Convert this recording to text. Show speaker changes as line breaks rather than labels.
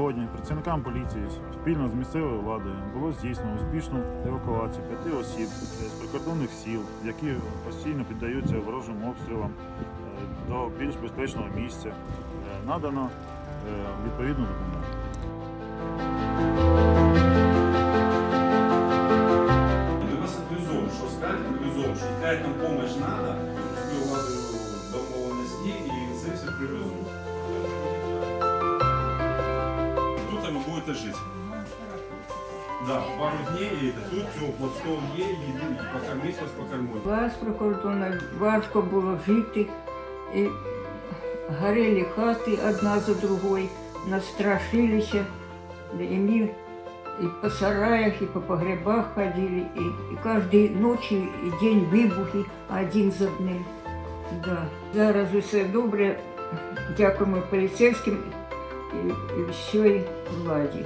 сьогодні працівникам поліції спільно з місцевою владою було здійснено успішну евакуацію п'яти осіб з прикордонних сіл, які постійно піддаються ворожим обстрілам е, до більш безпечного місця. Е, Надано е, відповідну допомогу.
Мы вас отвезем, что сказать, помощь надо, Ви. Да, пару дней и тут тепло, стол є, їди, покормить вас, покормить.
Вас прикордонна важко було жити. І горели хати одна за другою, настрашилися. Да и мы и по сараях, и по погребах ходили, и, и каждой ночью и день вибухи один за одним. Да. Зараз усе добре. Дякуємо поліцейським і, і всій владі.